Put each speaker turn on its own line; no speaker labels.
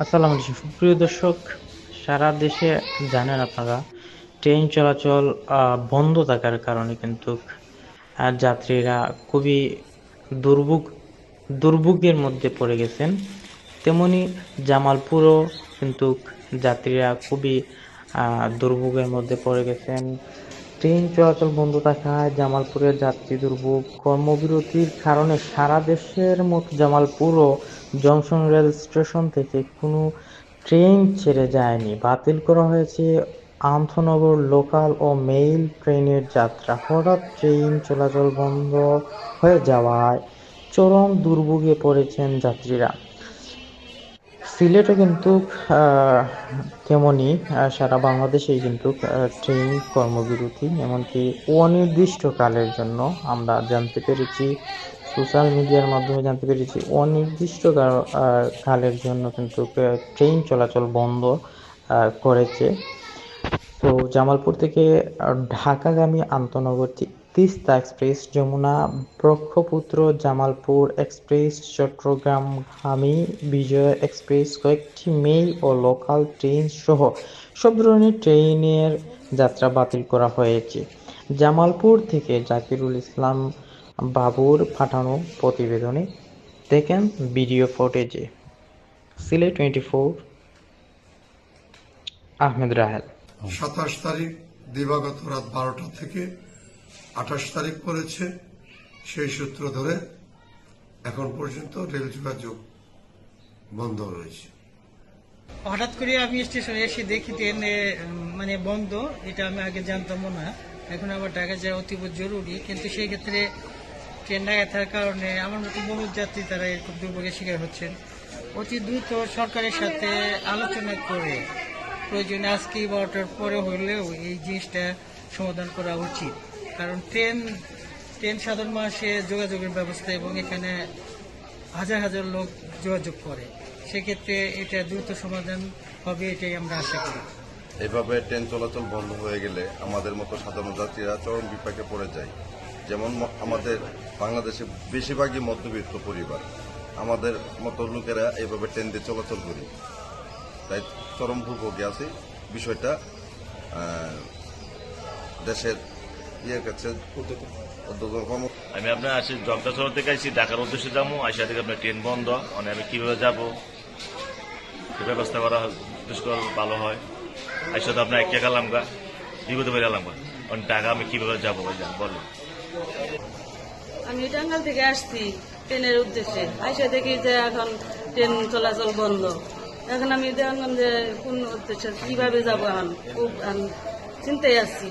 আসসালামু আলাইকুম। সুপ্রিয় দর্শক, সারা দেশে জানেন আপনারা, ট্রেন চলাচল বন্ধ থাকার কারণে কিন্তু যাত্রীরা খুবই দুর্ভোগ, দুর্ভোগের মধ্যে পড়ে গেছেন। তেমনি জামালপুরও কিন্তু যাত্রীরা খুবই দুর্ভোগের মধ্যে পড়ে গেছেন। ট্রেন চলাচল বন্ধ থাকায় জামালপুরের যাত্রী দুর্ভোগ। কর্মবিরতির কারণে সারা দেশের মতো জামালপুরও জংশন রেল স্টেশন থেকে কোনো ট্রেন ছেড়ে যায়নি। বাতিল করা হয়েছে আন্তনগর লোকাল ও মেইল ট্রেনের যাত্রা। হঠাৎ ট্রেন চলাচল বন্ধ হয়ে যাওয়ায় চরম দুর্ভোগে পড়েছেন যাত্রীরা। সিলেটে কিন্তু তেমনই সারা বাংলাদেশেই কিন্তু ট্রেন কর্মবিরতি, এমনকি অনির্দিষ্টকালের জন্য আমরা জানতে পেরেছি, সোশ্যাল মিডিয়ার মাধ্যমে জানতে পেরেছি অনির্দিষ্ট কালের জন্য কিন্তু ট্রেন চলাচল বন্ধ করেছে। তো জামালপুর থেকে ঢাকাগামী আন্তনগর তি- তিস্তা এক্সপ্রেস, যমুনা ব্রহ্মপুত্র, জামালপুর এক্সপ্রেস, চট্টগ্রাম চট্টগ্রামগামী বিজয় এক্সপ্রেস, কয়েকটি মেইল ও লোকাল ট্রেন সহ সব ধরনের ট্রেনের যাত্রা বাতিল করা হয়েছে। জামালপুর থেকে জাকিরুল ইসলাম বাবুর পাঠানো প্রতিবেদনে দেখেন ভিডিও ফুটেজে। Sylhet twenty four Ahmed Rahel.
সাতাশ তারিখ দিবাগত রাত বারোটা থেকে আঠাশ তারিখ পড়েছে, সেই সূত্র ধরে এখন পর্যন্ত রেল যোগাযোগ বন্ধ রয়েছে।
হঠাৎ করে আমি স্টেশনে এসে দেখি ট্রেন মানে বন্ধ, এটা আমি আগে জানতাম না। এখন আবার ঢাকা যাওয়া অতীব জরুরি, কিন্তু সেই ক্ষেত্রে ট্রেন ঢাকা থাকার কারণে আমার মতো বহু যাত্রী তারা এরকম দুর্ভোগের শিকার হচ্ছেন। অতি দ্রুত সরকারের সাথে আলোচনা করে প্রয়োজনে আজকে বারোটার পরে হলেও এই জিনিসটা সমাধান করা উচিত। কারণ ট্রেন ট্রেন সাধারণ মাসে যোগাযোগের ব্যবস্থা এবং এখানে হাজার হাজার লোক যোগাযোগ করে। সেক্ষেত্রে এটা দ্রুত সমাধান হবে এটাই আমরা আশা করি।
এভাবে ট্রেন চলাচল বন্ধ হয়ে গেলে আমাদের মতো সাধারণ যাত্রীরা চরম বিপাকে পড়ে যায়। যেমন আমাদের বাংলাদেশে বেশিরভাগই মধ্যবিত্ত পরিবার। আমাদের মতো লোকেরা এভাবে ট্রেন দিয়ে চলাচল করি। তাই চরম ভূভোগে আছে। বিষয়টা দেশের ইয়ের কাছে
আমি আপনার আসি জগদা শহর থেকে আসছি ঢাকার উদ্দেশ্যে যাব আসিয়া থেকে আপনার ট্রেন বন্ধ মানে আমি কীভাবে যাব কি ব্যবস্থা করা হয় ভালো হয়। আসলে তো আপনার একটা গেলাম গা বিপদে গেলাম গা। কারণ টাকা আমি কীভাবে যাব বলেন।
আমি টাঙ্গাল থেকে আসছি ট্রেনের উদ্দেশ্যে। আইসা দেখি যে এখন ট্রেন চলাচল বন্ধ। এখন আমি দেখলাম যে কোন উদ্দেশ্যে কীভাবে যাব এখন? খুব চিন্তায় আসছি